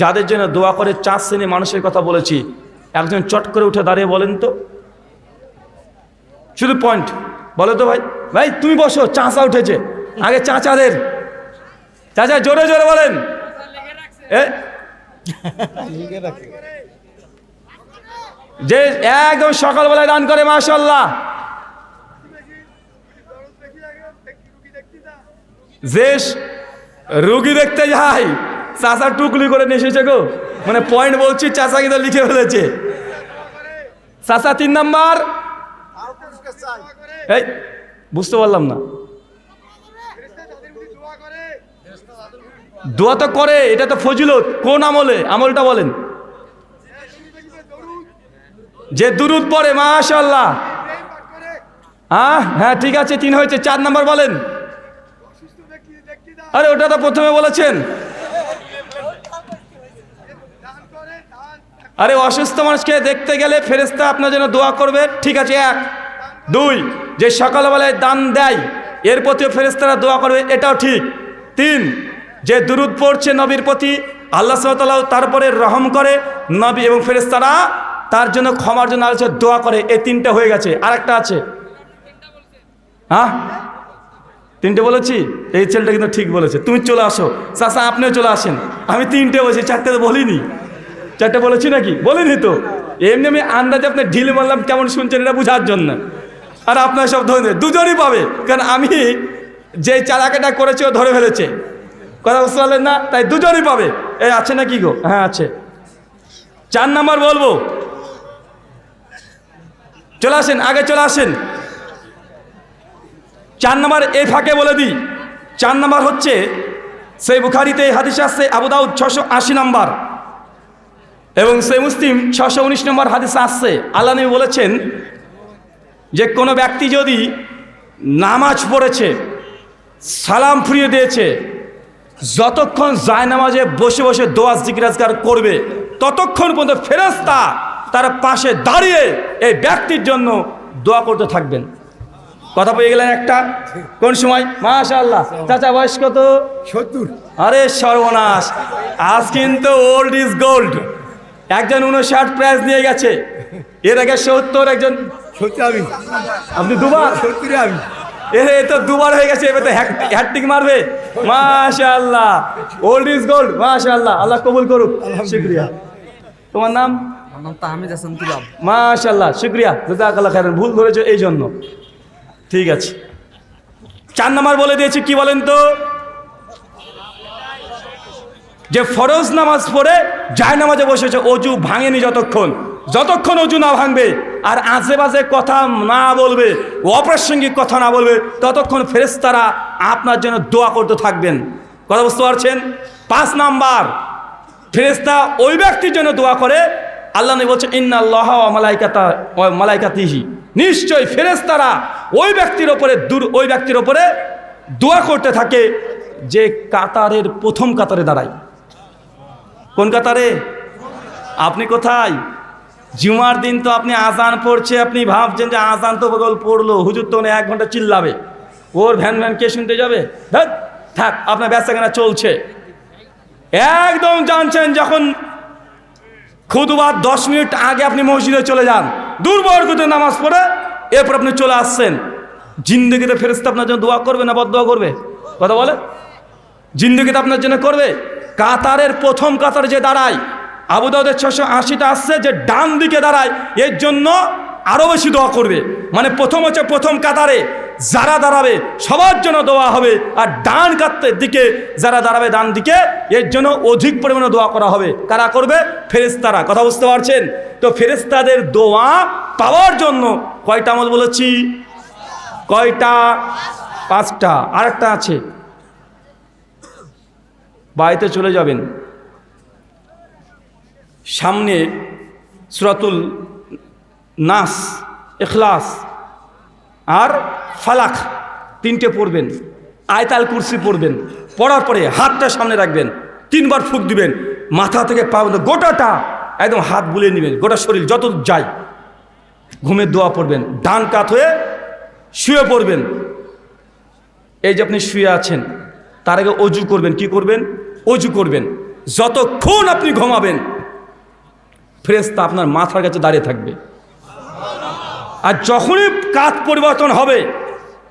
যাদের জন্য দোয়া করে চার শ্রেণি মানুষের কথা বলেছি, একজন চট করে উঠে দাঁড়িয়ে বলেন তো। শুধু পয়েন্ট বলো তো ভাই। ভাই, তুমি বসো, চাঁচা উঠেছে। আগে চাচাদের। চাচা, জোরে জোরে বলেন। যে একদম সকালবেলায় দান করে মাশাল্লাহ যে রুগী দেখতে যাই চাচা টুকলি করে নিয়ে এসেছে গো। মানে পয়েন্ট বলছি, চাচা কিন্তু লিখে ফেলেছে। চাচা তিন নাম্বার। এই, বুঝতে পারলাম না। দোয়া তো করে, এটা তো ফজিলত। কোন আমলে? আমলটা বলেন। যে দুরুদ পড়ে মাশাল্লাহ হ্যাঁ হ্যাঁ ঠিক আছে, তিন হয়েছে, চার নাম্বার বলেন। আরে, ওটা তো প্রথমে বলেছেন। আরে অসুস্থ মানুষকে দেখতে গেলে ফেরেস্তা আপনার জন্য দোয়া করবে। ঠিক আছে, এক। দুই, যে সকালবেলায় দান দেয়, এর প্রতিও ফেরেস্তারা দোয়া করবে, এটাও ঠিক। তিন, যে দুরুদ পড়ছে নবীর প্রতি, আল্লাহ সাল্লাহ তারপরে রহম করে, নবী এবং ফেরেস্তারা তার জন্য ক্ষমার জন্য আলোচনা, দোয়া করে। এই তিনটা হয়ে গেছে। আর একটা আছে। হ্যাঁ তিনটে বলেছি? এই ছেলেটা কিন্তু ঠিক বলেছে। তুমি চলে আসো। চাষা আপনিও চলে আসেন। আমি তিনটে বলছি, চারটে তো বলিনি। চারটে বলেছি নাকি? বলিনি তো? এমনি আমি আন্দাজে আপনার ঢিল মারলাম, কেমন শুনছেন এটা বোঝার জন্য। আর আপনার সব ধরে। দুজনই পাবে, কারণ আমি যে চালাকাটা করেছে ও ধরে ফেলেছে। কথা বুঝতে পারলেন না? তাই দুজনই পাবে। এ, আছে না কি গো? হ্যাঁ আছে। চার নাম্বার বলব। চলে আসেন, আগে চলে আসেন। চার নাম্বার এই ফাঁকে বলে দিই। চার নাম্বার হচ্ছে, সেই বুখারিতে হাদিস আসছে আবুদাউদ ছশো আশি নম্বর। এবং সে মুসলিম ছশো উনিশ নম্বর হাদিস আসছে। আল্লাহ নবী বলেছেন যে কোনো ব্যক্তি যদি নামাজ পড়েছে সালাম ফুরিয়ে দিয়েছে যতক্ষণ যায় নামাজে বসে বসে দোয়াজ জিজ্ঞাসগার করবে ততক্ষণ পর্যন্ত ফেরস্তা তার পাশে দাঁড়িয়ে এই ব্যক্তির জন্য দোয়া করতে থাকবেন। কথা পেয়ে গেলেন একটা? কোন সময়? মাশা আল্লাহ চাচা বয়স কত? সত্তর। আরে সর্বনাশ। আজ কিন্তু ওল্ড ইজ গোল্ড একজন উনষাট প্রাইজ নিয়ে গেছে। এর আগে সত্তর একজন সত্যি আমি। আপনি দুবার? সত্তরে আমি। এ তো দুবার হয়ে গেছে এবার তো হ্যাট্রিক মারবে। মাশা আল্লাহ ওল্ড ইজ গোল্ড মাশা আল্লাহ আল্লাহ কবুল করুক। শুক্রিয়া। তোমার নাম? আমার নাম তাহমিদ হাসান তুলাব। মাশাল্লাহ শুক্রিয়া। জাজাকাল্লাহ খাইরান ভুল ধরেছো এই জন্য ঠিক আছে। চার নাম্বার বলে দিয়েছি কি বলেন তো? যে ফরজ নামাজ পড়ে যায় নামাজে বসেছে অজু ভাঙেনি যতক্ষণ যতক্ষণ অজু না ভাঙবে, আর আশেপাশে কথা না বলবে, অপ্রাসঙ্গিক কথা না বলবে, ততক্ষণ ফেরেস্তারা আপনার জন্য দোয়া করতে থাকবেন। কথা বুঝতে পারছেন? পাঁচ নাম্বার ফেরেস্তা ওই ব্যক্তির জন্য দোয়া করে। আল্লাহ নবী বলছে ইন্না আল্লাহ মালাইকাতা মালাইকাতিহি। নিশ্চয় ফেরেস্তারা ওই ব্যক্তির ওপরে দূর, ওই ব্যক্তির ওপরে দোয়া করতে থাকে যে কাতারের প্রথম কাতারে দাঁড়ায়। কোন কাতারে আপনি কোথায়? জুমার দিন তো আপনি আজান পড়ছে, আপনি ভাবছেন যে আজান তো বগল পড়ল। হুজুর তো এক ঘণ্টা চিল্লাবে। ওর ভ্যান ভ্যান কে শুনতে যাবে? থাক, আপনার ব্যবসাখানা চলছে। একদম জানছেন যখন খুদবার দশ মিনিট আগে আপনি মসজিদে চলে যান দুর্বর্গতে নামাজ পড়ে, এরপর আপনি চলে আসছেন। জিন্দগিতে ফেরস্তা আপনার জন্য দোয়া করবে না বদোয়া করবে? কথা বলে? জিন্দগিতে আপনার জন্য করবে? কাতারের প্রথম কাতারে যে দাঁড়ায় আবুদাউদের ছশো আশিটা আসছে যে ডান দিকে দাঁড়ায়, এর জন্য আরও বেশি দোয়া করবে। মানে প্রথম হচ্ছে প্রথম কাতারে যারা দাঁড়াবে, সবার জন্য দোয়া হবে, আর ডান কাতের দিকে যারা দাঁড়াবে ডান দিকে, এর জন্য অধিক পরিমাণে দোয়া করা হবে। কারা করবে? ফেরেস্তারা কথা বুঝতে পারছেন? তো ফেরেস্তাদের দোয়া পাওয়ার জন্য কয়টা আমল বলেছি? কয়টা? পাঁচটা। আরেকটা আছে। বাড়িতে চলে যাবেন। সামনে সুরাতুল নাস এখলাস আর ফালাক তিনটে পড়বেন, আয়তাল কুরসি পড়বেন, পড়ার পরে হাতটা সামনে রাখবেন, তিনবার ফুক দিবেন, মাথা থেকে পা গোটাটা একদম হাত বুলিয়ে নেবেন, গোটা শরীর যত যায়। ঘুমের দোয়া পড়বেন, ডান কাত হয়ে শুয়ে পড়বেন। এই যে আপনি শুয়ে আছেন, তার আগে অজু করবেন, কি করবেন? অজু করবেন। যতক্ষণ আপনি ঘুমাবেন ফেরেস্তা আপনার মাথার কাছে দাঁড়িয়ে থাকবে। আর যখনই কাত পরিবর্তন হবে,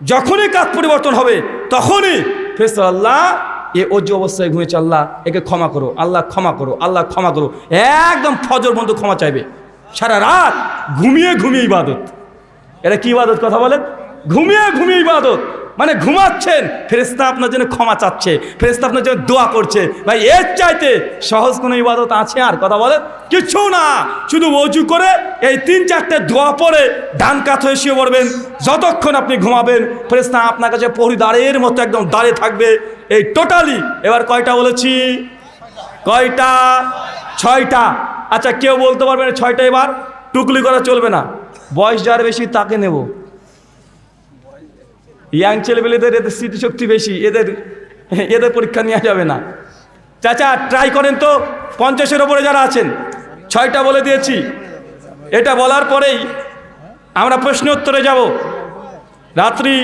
যখনই কাত পরিবর্তন হবে, তখনই ফেরেস্তা আল্লাহ এ অজু অবস্থায় ঘুমিয়েছে। আল্লাহ, একে ক্ষমা করো, আল্লাহ ক্ষমা করো, আল্লাহ ক্ষমা করো। একদম ফজর বন্ধ ক্ষমা চাইবে। সারা রাত ঘুমিয়ে ঘুমিয়ে ইবাদত। এটা কি ইবাদত কথা বলেন? ঘুমিয়ে ঘুমিয়ে ইবাদত। মানে ঘুমাচ্ছেন। ফেরেস্তা আপনার জন্য ক্ষমা চাচ্ছে ফেরেস্তা আপনার জন্য দোয়া করছে। ভাই, এর চাইতে সহজ কোনো ইবাদত আছে আর? কথা বলেন। কিছু না, শুধু অজু করে এই তিন চারটে দোয়া পরে ডান কাত হয়ে শুয়ে পড়বেন। যতক্ষণ আপনি ঘুমাবেন ফেরেস্তা আপনার কাছে পরিদারের মতো একদম দাঁড়িয়ে থাকবে। এই টোটালি, এবার কয়টা বলেছি? কয়টা? ছয়টা। আচ্ছা কেউ বলতে পারবে না ছয়টা এবার? টুকলি করা চলবে না। বয়স যার বেশি, তাকে নেব। ইয়াং ছেলেপেলেদের এদের স্মৃতিশক্তি বেশি, এদের এদের পরীক্ষা নেওয়া যাবে না। চাচা ট্রাই করেন তো, পঞ্চাশের ওপরে যারা আছেন, ছয়টা বলে দিয়েছি। এটা বলার পরেই আমরা প্রশ্ন উত্তরে যাব। রাত্রি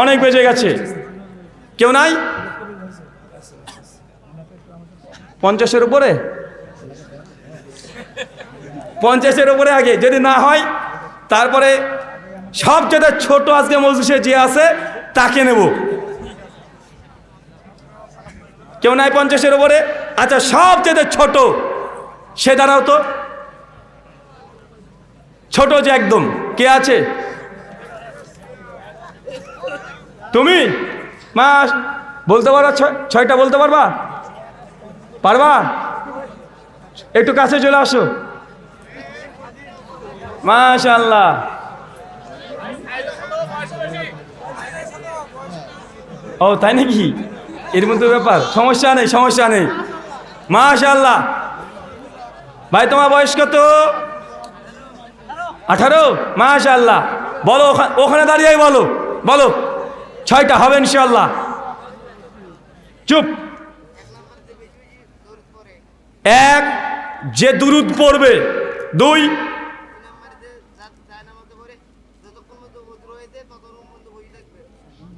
অনেক বেজে গেছে। কেউ নাই? পঞ্চাশের উপরে? পঞ্চাশের উপরে আগে, যদি না হয়, তারপরে সবচেয়ে ছোট আজকে মজলিসে যে আছে, তাকে নেব। কেউ নাই পঞ্চাশের ওপরে আচ্ছা সবচেয়ে ছোট, সে দাঁড়াও তো। ছোট যে একদম। কে আছে? তুমি? মা, বলতে পারবা? ছয়- ছয়টা বলতে পারবা? পারবা? একটু কাছে চলে আসো। মাশাল্লাহ ও, তাই নাকি? এর মধ্যে ব্যাপার? সমস্যা নেই সমস্যা নেই। মাশাল্লাহ ভাই, তোমার বয়স কত? আঠারো? মাশাল্লাহ বলো, ওখা- ওখানে দাঁড়িয়ে বলো। বলো। ছয়টা হবে ইনশাল্লাহ চুপ। এক, যে দুরুদ পড়বে। দুই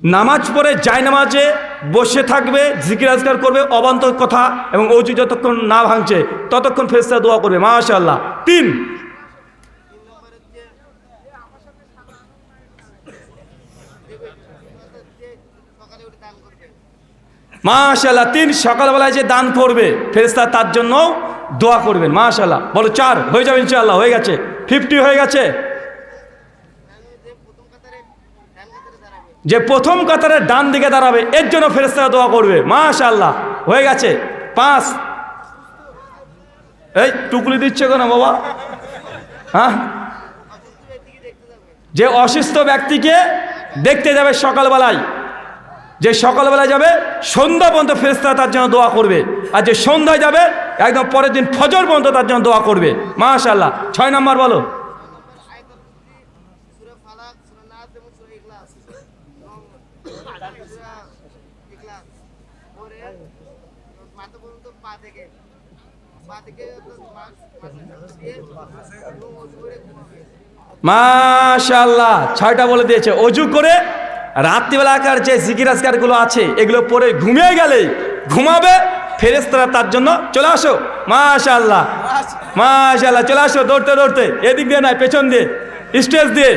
নামাজ পড়ে যায় নামাজে, বসে থাকবে, জিকির আজকার করবে, অবান্তর কথা এবং অজু যতক্ষণ না ভাঙছে, ততক্ষণ ফেরস্তা দোয়া করবে মাশাল্লাহ তিন। মাশাল্লাহ তিন, সকালবেলায় যে দান করবে ফেরেস্তা তার জন্য দোয়া করবেন মাশাল্লাহ বলো, চার, হয়ে যাবে ইনশাল্লাহ হয়ে গেছে। ফিফটি হয়ে গেছে। যে প্রথম কাতারে ডান দিকে দাঁড়াবে, এর জন্য ফেরেস্তারা দোয়া করবে। মাশাল্লাহ হয়ে গেছে। পাঁচ। এই, টুকলি দিচ্ছে কেন বাবা? হ্যাঁ? যে অসুস্থ ব্যক্তিকে দেখতে যাবে সকালবেলায়, যে সকালবেলায় যাবে, সন্ধ্যা পর্যন্ত ফেরেস্তারা তার জন্য দোয়া করবে। আর যে সন্ধ্যায় যাবে, একদম পরের দিন ফজর পর্যন্ত তার জন্য দোয়া করবে। মাশাল্লাহ ছয় নম্বর বলো। মাশাল্লাহ ছয়টা বলে দিয়েছে। অজু করে রাত্রিবেলাকার যে জিকির আজকারগুলো আছে, এগুলো পরে ঘুমিয়ে গেলে ঘুমাবে ফেরেস্তারা তার জন্য চলে আসো। মাশাল্লাহ মাশাল্লাহ চলে আসো দৌড়তে দৌড়তে। এদিক দিয়ে নয়, পেছন দিয়ে, স্টেজ দিয়ে।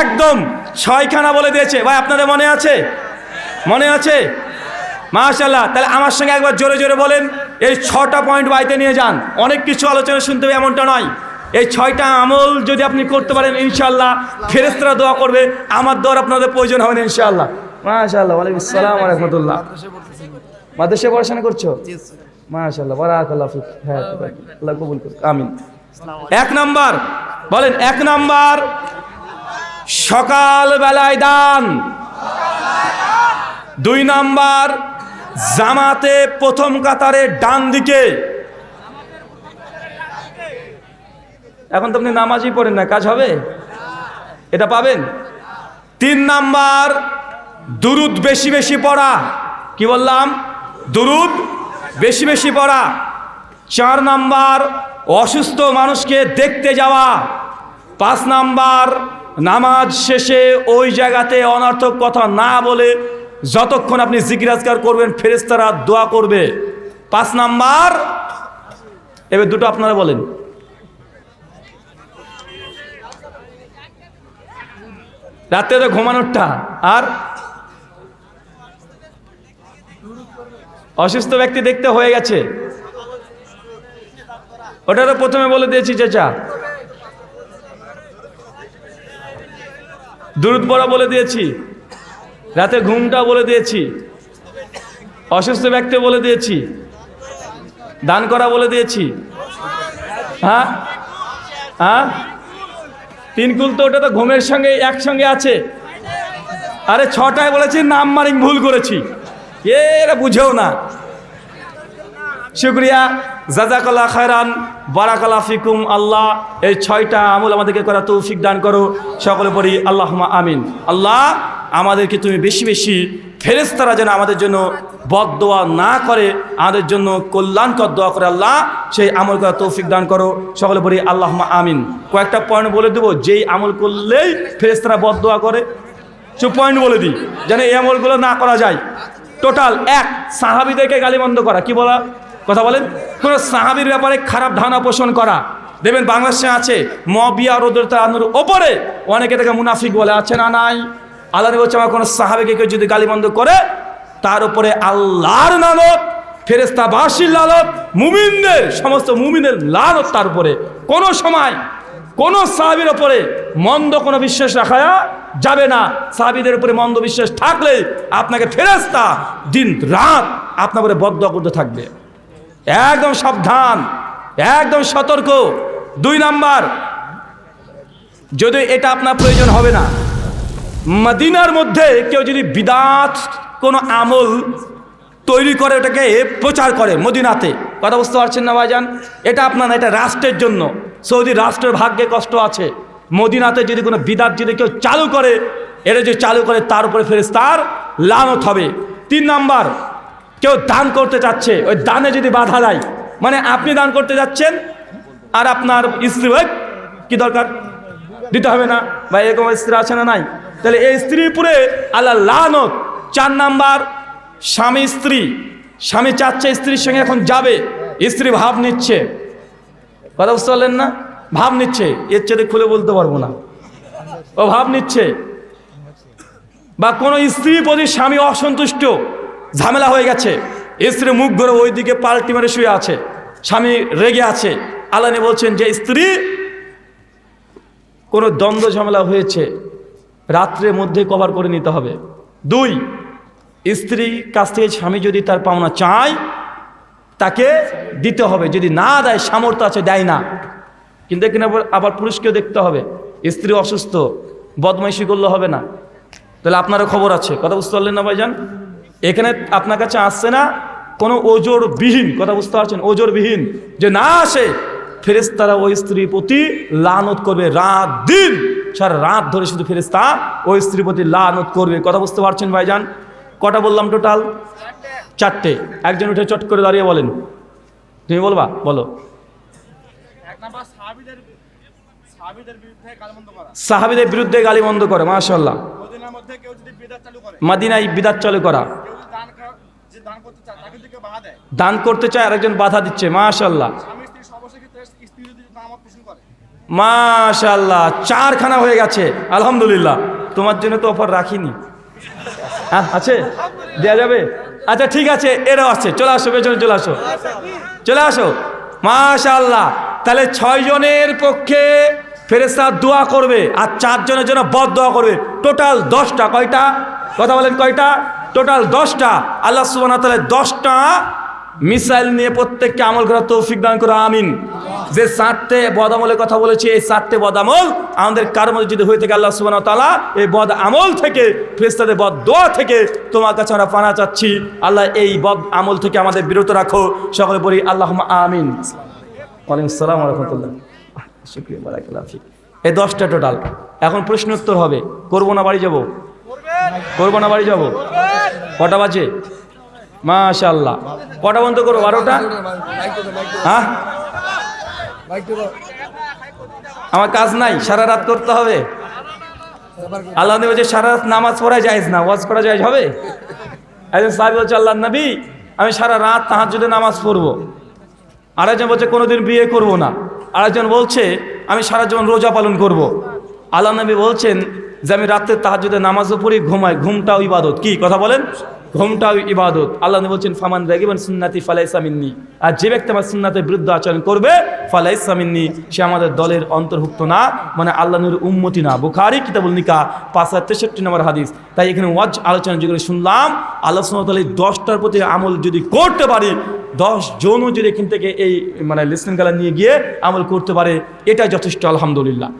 একদম ছয়খানা বলে দিয়েছে। ভাই, আপনাদের মনে আছে? মনে আছে? মাশাল্লাহ তাহলে আমার সঙ্গে একবার জোরে জোরে বলেন। এই ছটা পয়েন্ট বাড়িতে নিয়ে যান। অনেক কিছু আলোচনা শুনতে হবে, এমনটা নয়। এই ছয়টা আমল যদি আপনি করতে পারেন ইনশাল্লাহ ফেরেস্তরা দোয়া করবে। আমার দোয়ার আপনাদের প্রয়োজন হবে না ইনশাল্লাহ মাশাল্লাহ ওয়ালাইকুম আসসালাম রহমতুল্লাহ। মাদ্রাসে পড়াশোনা করছ? মাশাল্লাহ বারাকাল্লাহ হ্যাঁ আল্লাহ কবুল করুক, আমিন। এক নাম্বার, বলেন, এক নাম্বার, সকাল বেলায় দান। দুই নাম্বার জামাতে প্রথম কাতারে ডান দিকে। এখন তো আপনি নামাজই পড়েন না, কাজ হবে? এটা পাবেন? তিন নাম্বার, দুরুদ বেশি বেশি পড়া। কি বললাম? দুরুদ বেশি বেশি পড়া। চার নাম্বার, অসুস্থ মানুষকে দেখতে যাওয়া। পাঁচ নাম্বার, নামাজ শেষে ওই জায়গাতে অনর্থক কথা না বলে যতক্ষণ আপনি জিকিরাজগার করবেন ফেরেস্তারা দোয়া করবে। পাঁচ নাম্বার, এবার দুটো আপনারা বলেন। রাত্রে তো ঘুমানোরটা, আর? অসুস্থ ব্যক্তি দেখতে হয়ে গেছে। ওটা তো প্রথমে বলে দিয়েছি, চেচা। দূরত পড়া বলে দিয়েছি। রাতে ঘুমটা বলে দিয়েছি। অসুস্থ ব্যক্তি বলে দিয়েছি। দান করা বলে দিয়েছি। হ্যাঁ? হ্যাঁ? তিন কুল তো ওটা তো ঘুমের সঙ্গে একসঙ্গে আছে। আরে ছটায় বলেছি নাম মারিং ভুল করেছি। এরা বুঝেও না। শুক্রিয়া। জাজাকাল্লা খায়রান বারাকাল্লা ফিকুম, আল্লাহ, এই ছয়টা আমল আমাদেরকে করা তৌফিক দান করো। সকলে পড়ি আল্লাহ আমিন। আল্লাহ, আমাদেরকে তুমি বেশি বেশি ফেরেস্তারা যেন আমাদের জন্য বদ দোয়া না করে, আমাদের জন্য কল্যাণকর দোয়া করে আল্লাহ, সেই আমল করা তৌফিক দান করো। সকলে পড়ি আল্লাহ আমিন। কয়েকটা পয়েন্ট বলে দেবো, যেই আমল করলেই ফেরেস্তারা বদ দোয়া করে। সে পয়েন্ট বলে দিই, যেন এই আমলগুলো না করা যায়। টোটাল এক, সাহাবিদেরকে গালিবন্ধ করা, কি বলা? কথা বলেন? কোনো সাহাবির ব্যাপারে খারাপ ধারণা পোষণ করা। দেখবেন বাংলাদেশে আছে মবিয়া রোদ্রতানুর ওপরে অনেকে থেকে মুনাফিক বলে। আছে না নাই? আল্লাহ বলছে, আমার কোনো সাহাবিকে কেউ যদি গালিবন্ধ করে, তার উপরে আল্লাহর নানত ফেরেস্তা বাসির লালত মুমিনদের, সমস্ত মুমিনের লালত তার উপরে। কোনো সময় কোনো সাহাবির ওপরে মন্দ কোনো বিশ্বাস রাখা যাবে না। সাহাবিদের উপরে মন্দ বিশ্বাস থাকলে আপনাকে ফেরেস্তা দিন রাত আপনার উপরে বদ্ধ করতে থাকবে। একদম সাবধান, একদম সতর্ক। দুই নাম্বার, যদি এটা আপনার প্রয়োজন হবে না, মদিনার মধ্যে কেউ যদি বিদাত কোনো আমল তৈরি করে, ওটাকে প্রচার করে মদিনাতে, কথা বুঝতে পারছেন না ভাইজান? এটা আপনার না, এটা রাষ্ট্রের জন্য। সৌদি রাষ্ট্রের ভাগ্যে কষ্ট আছে। মদিনাতে যদি কোনো বিদাত যদি কেউ চালু করে, এটা যদি চালু করে, তার উপরে ফেরেস্তার লানত হবে। তিন নাম্বার কেউ দান করতে চাচ্ছে ওই দানে যদি বাধা দেয় মানে আপনি দান করতে যাচ্ছেন, আর আপনার স্ত্রী ভাই কি দরকার? দিতে হবে না। বা এরকম স্ত্রী আছে না নাই? তাহলে এই স্ত্রীর পুরে আল্লাহ লানত। চার নাম্বার, স্বামী স্ত্রী। স্বামী চাচ্ছে স্ত্রীর সঙ্গে এখন যাবে, স্ত্রী ভাব নিচ্ছে। কথা বুঝতে পারলেন না? ভাব নিচ্ছে, এর চেয়ে খুলে বলতে পারব না। ও ভাব নিচ্ছে। বা কোনো স্ত্রীর প্রতি স্বামী অসন্তুষ্ট ঝামেলা হয়ে গেছে। স্ত্রী মুখ ধরে ওইদিকে পাল্টি মেরে শুয়ে আছে। স্বামী রেগে আছে। আলানি বলছেন যে, স্ত্রী, কোনো দ্বন্দ্ব ঝামেলা হয়েছে। রাত্রের মধ্যে কভার করে নিতে হবে। দুই, স্ত্রী কাছ থেকে স্বামী যদি তার পাওনা চায়, তাকে দিতে হবে। যদি না দেয়, সামর্থ্য আছে, দেয় না। কিন্তু এখানে আবার পুরুষকেও দেখতে হবে। স্ত্রী অসুস্থ, বদমাইশি করলে হবে না। তাহলে আপনারও খবর আছে। কথা বুঝতে পারলেন না ভাইজান? এখানে আপনার কাছে আসছে না কোনো ওজোর বিহীন কথা বুঝতে পারছেন? ওজোর বিহীন যে না আসে ফেরেস্তারা ওই স্ত্রীর প্রতি লানত করবে রাত দিন। সারা রাত ধরে শুধু ফেরেস্তা ওই স্ত্রীর প্রতি লানত করবে। কথা বুঝতে পারছেন ভাইজান? কটা বললাম টোটাল চারটে। একজন উঠে চট করে দাঁড়িয়ে বলেন। তুমি বলবা? বলো। সাহাবিদের বিরুদ্ধে গালমন্দ করা মাশাল্লাহ চালু মাদিনায় বিদাত চালু করা- যে দান করতে চায় তাকে যদি কেউ বাধা দেয় দান করতে চায় আরেকজন বাধা দিচ্ছে মাশাল্লাহ মাশাল্লাহ চারখানা হয়ে গেছে আলহামদুলিল্লাহ। তোমার জন্য তো অফার রাখিনি। হ্যাঁ আছে? দেওয়া যাবে? আচ্ছা ঠিক আছে এরাও আসছে চলে আসো পেছনে চলে আসো। চলে আসো। মাশাল্লাহ তাহলে ছয় জনের পক্ষে ফেরেস্তা দোয়া করবে আর চারজনের জন্য বদ দোয়া করবে। টোটাল দশটা কয়টা? কথা বলেন কয়টা? টোটাল দশটা, আল্লাহ সুবাহ তাহলে দশটা মিসাইল নিয়ে প্রত্যেককে আমল করা তৌফিক দান করো, আমিন। যে চারটে বদামলের কথা বলেছি, এই চারটে বদামল আমাদের কার মধ্যে যদি হয়ে থাকে, আল্লাহ সুবাহ তালা এই বদ আমল থেকে ফেরেস্তাদের বদ দোয়া থেকে তোমার কাছে আমরা পানা চাচ্ছি। আল্লাহ এই বদ আমল থেকে আমাদের বিরত রাখো। সকলে বলি আল্লাহ আমিন। ওয়ালাইকুম আসসালাম রহমতুল্লাহ। শুক্রিয়া এই দশটা টোটাল এখন প্রশ্ন উত্তর হবে, করব না বাড়ি যাব? করব না বাড়ি যাব? কটা বাজে? মাশাল্লাহ কটা বন্ধ করব, বারোটা? হ্যাঁ? আমার কাজ নাই, সারা রাত করতে হবে। আল্লাহ নবী বলছে, সারা রাত নামাজ পড়া যায় না, ওয়াজ করা যায় হবে? একজন সাহেব বলছে আল্লাহ নবী, আমি সারা রাত তাহার যদি নামাজ পড়ব। আরেকজন বলছে, কোনোদিন বিয়ে করব না। আরেকজন বলছে, আমি সারা জীবন রোজা পালন করব। আল্লাহ নবী বলছেন যে আমি রাত্রে তাহার যদি নামাজও পড়ি ঘুমাই ঘুমটাও ইবাদত। কি কথা বলেন? ঘুমটাও ইবাদত। আল্লাহ বলছেন, ফামান রাগিবান সুন্নাতি ফালাইসামিন্নি আর যে ব্যক্তি আমার সুন্নাতের বিরুদ্ধে আচরণ করবে ফালাইসামিন্নি সে আমাদের দলের অন্তর্ভুক্ত না মানে আল্লাহ নবীর উম্মতি না। বুখারি, কিতাবুল নিকা, পাঁচ হাজার তেষট্টি নম্বর হাদিস। তাই এখানে ওয়াজ আলোচনা যেগুলো শুনলাম, আল্লাহ সুমতাল দশটার প্রতি আমল যদি করতে পারি, দশ জনও যদি এখান থেকে এই মানে লিসনিং গালা নিয়ে গিয়ে আমল করতে পারে এটা যথেষ্ট, আলহামদুলিল্লাহ।